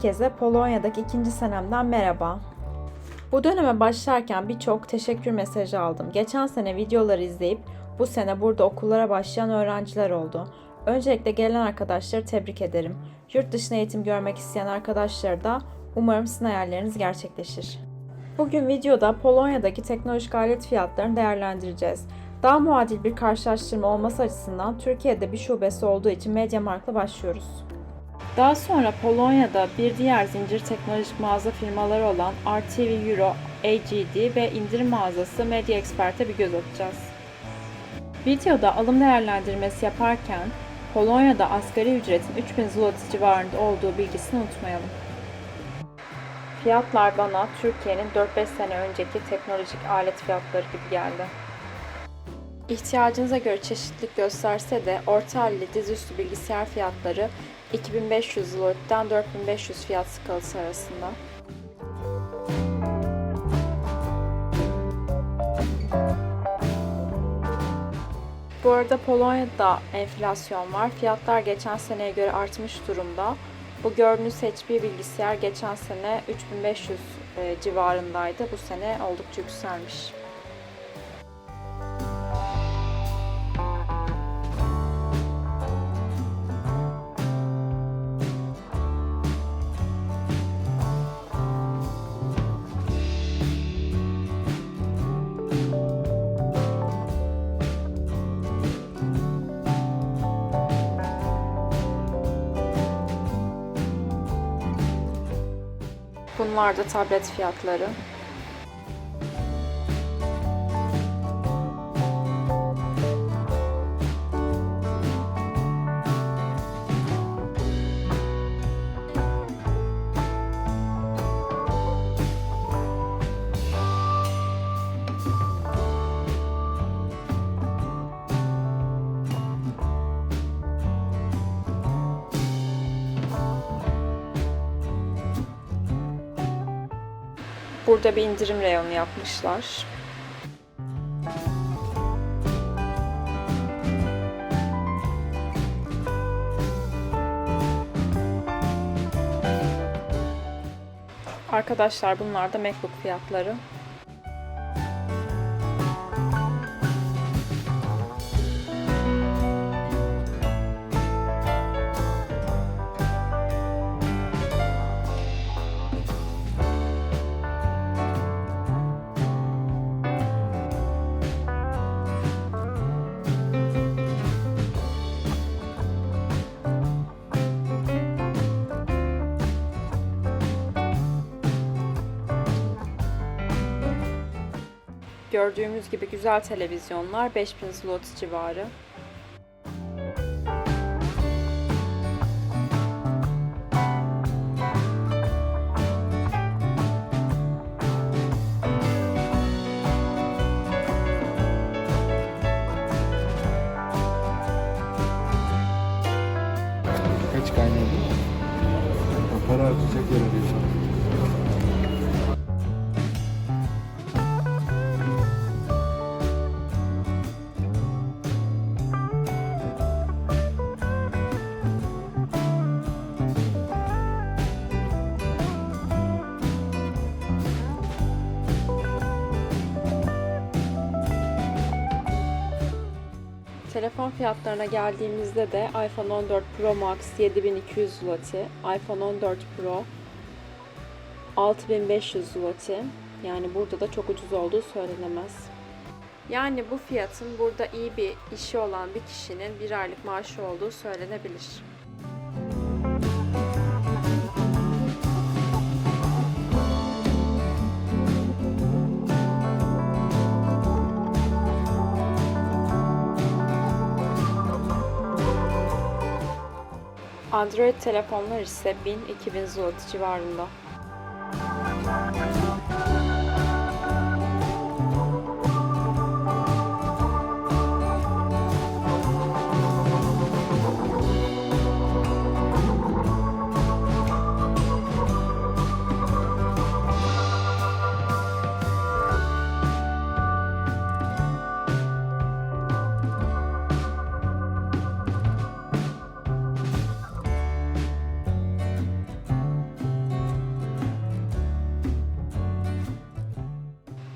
Herkese Polonya'daki ikinci senemden merhaba. Bu döneme başlarken birçok teşekkür mesajı aldım. Geçen sene videoları izleyip bu sene burada okullara başlayan öğrenciler oldu. Öncelikle gelen arkadaşları tebrik ederim. Yurt dışına eğitim görmek isteyen arkadaşları da umarım sizin hayalleriniz gerçekleşir. Bugün videoda Polonya'daki teknolojik alet fiyatlarını değerlendireceğiz. Daha muadil bir karşılaştırma olması açısından Türkiye'de bir şubesi olduğu için MediaMarkt'la başlıyoruz. Daha sonra Polonya'da bir diğer zincir teknolojik mağaza firmaları olan RTV Euro, AGD ve indirim mağazası Media Expert'e bir göz atacağız. Videoda alım değerlendirmesi yaparken Polonya'da asgari ücretin 3000 zloty civarında olduğu bilgisini unutmayalım. Fiyatlar bana Türkiye'nin 4-5 sene önceki teknolojik alet fiyatları gibi geldi. İhtiyacınıza göre çeşitlilik gösterse de orta halli dizüstü bilgisayar fiyatları 2500 zloty'den 4500 fiyat skalası arasında. Bu arada Polonya'da enflasyon var. Fiyatlar geçen seneye göre artmış durumda. Bu gördüğünüz HP bilgisayar geçen sene 3500 e, civarındaydı. Bu sene oldukça yükselmiş. Da tablet fiyatları. Burada bir indirim reyonu yapmışlar. Arkadaşlar bunlar da MacBook fiyatları. Gördüğümüz gibi güzel televizyonlar 5000 zloty civarı. Kaç kaynadı? Para artacak yer arıyorsun. Telefon fiyatlarına geldiğimizde de iPhone 14 Pro Max 7200 zloty, iPhone 14 Pro 6500 zloty. Yani burada da çok ucuz olduğu söylenemez. Yani bu fiyatın burada iyi bir işi olan bir kişinin bir aylık maaşı olduğu söylenebilir. Android telefonlar ise 1000-2000 zloty civarında.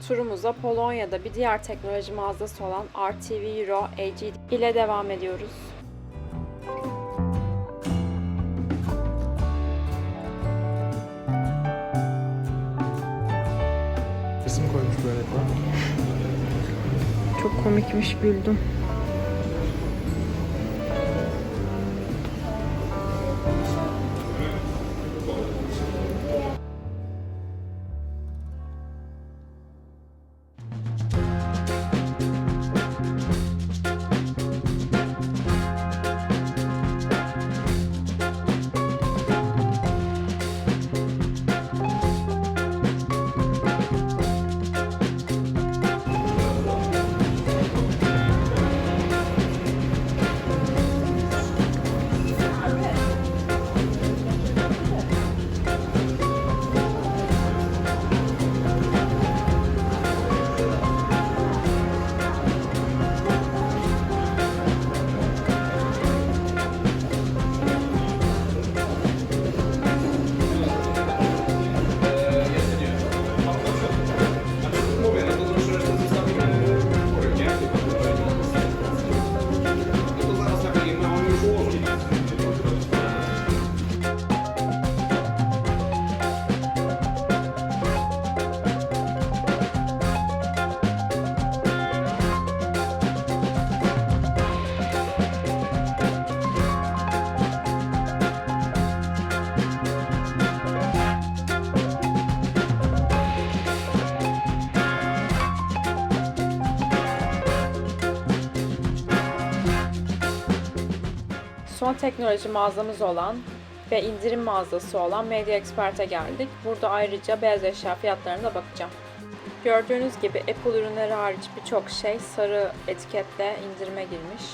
Turumuza Polonya'da bir diğer teknoloji mağazası olan RTV Euro AG ile devam ediyoruz. Resim koymuş böyle falan. Çok komikmiş güldüm. Son teknoloji mağazamız olan ve indirim mağazası olan Media Expert'e geldik. Burada ayrıca beyaz eşya fiyatlarına bakacağım. Gördüğünüz gibi Apple ürünleri hariç birçok şey sarı etiketle indirime girmiş.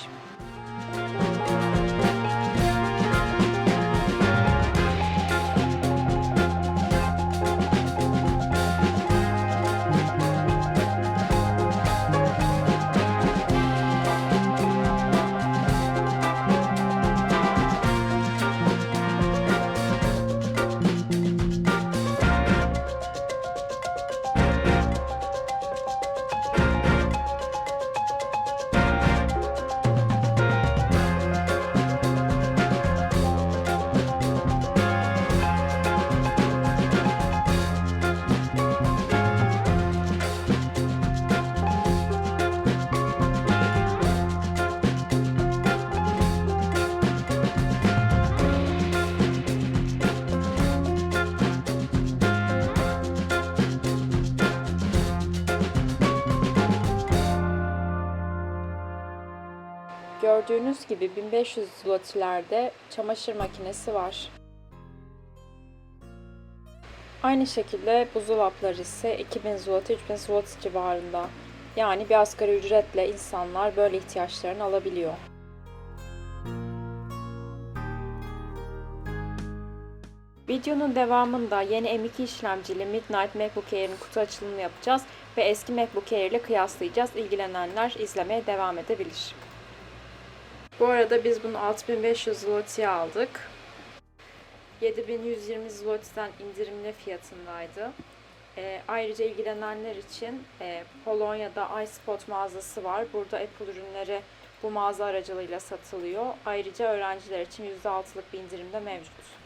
Gördüğünüz gibi 1500 zlotylerde çamaşır makinesi var. Aynı şekilde buzdolapları ise 2000 zloty 3000 zloty civarında. Yani bir asgari ücretle insanlar böyle ihtiyaçlarını alabiliyor. Videonun devamında yeni M2 işlemcili Midnight MacBook Air'in kutu açılımını yapacağız ve eski MacBook Air ile kıyaslayacağız. İlgilenenler izlemeye devam edebilir. Bu arada biz bunu 6500 zloty'ye aldık. 7120 zloty'den indirimli fiyatındaydı. Ee, ayrıca ilgilenenler için e, Polonya'da iSpot mağazası var. Burada Apple ürünleri bu mağaza aracılığıyla satılıyor. Ayrıca öğrenciler için %6'lık bir indirim de mevcut.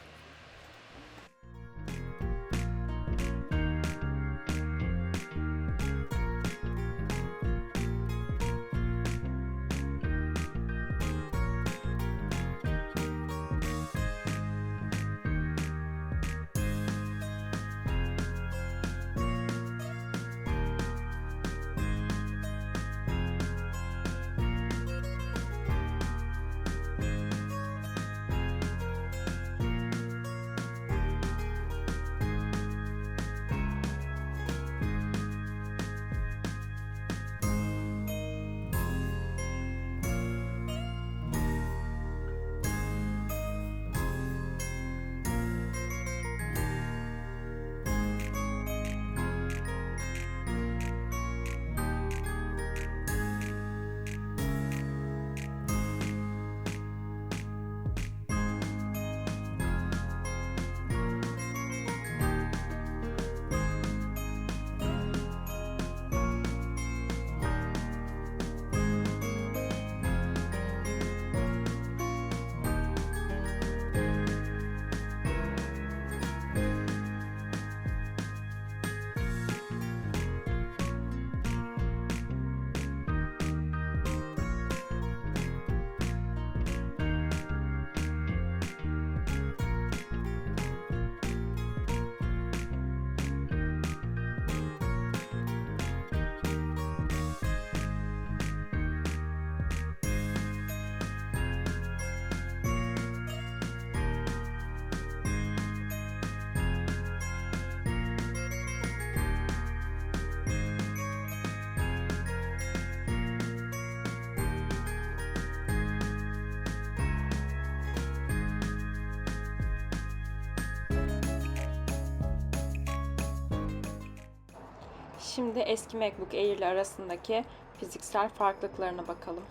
Şimdi eski MacBook Air ile arasındaki fiziksel farklılıklarına bakalım.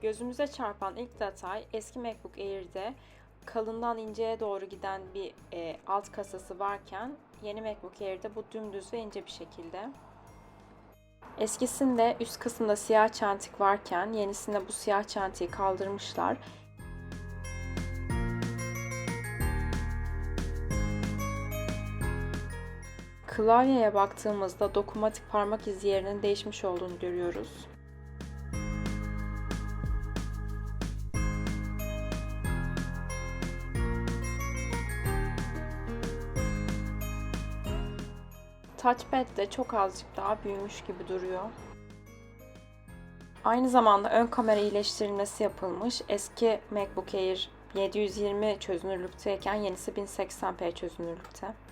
Gözümüze çarpan ilk detay eski MacBook Air'de kalından inceye doğru giden bir e, alt kasası varken yeni MacBook Air'de bu dümdüz ve ince bir şekilde. Eskisinde üst kısımda siyah çentik varken yenisinde bu siyah çentiği kaldırmışlar. Klavyeye baktığımızda dokunmatik parmak izi yerinin değişmiş olduğunu görüyoruz. Touchpad de çok azıcık daha büyümüş gibi duruyor. Aynı zamanda ön kamera iyileştirilmesi yapılmış. Eski MacBook Air 720 çözünürlükteyken yenisi 1080p çözünürlükte.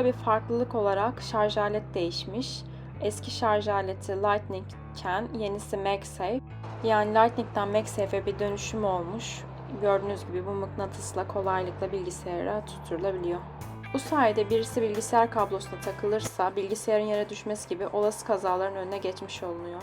Başka bir farklılık olarak şarj alet değişmiş. Eski şarj aleti Lightning iken yenisi MagSafe. Yani Lightning'den MagSafe'e bir dönüşüm olmuş. Gördüğünüz gibi bu mıknatısla kolaylıkla bilgisayara tutturulabiliyor. Bu sayede birisi bilgisayar kablosuna takılırsa bilgisayarın yere düşmesi gibi olası kazaların önüne geçmiş olunuyor.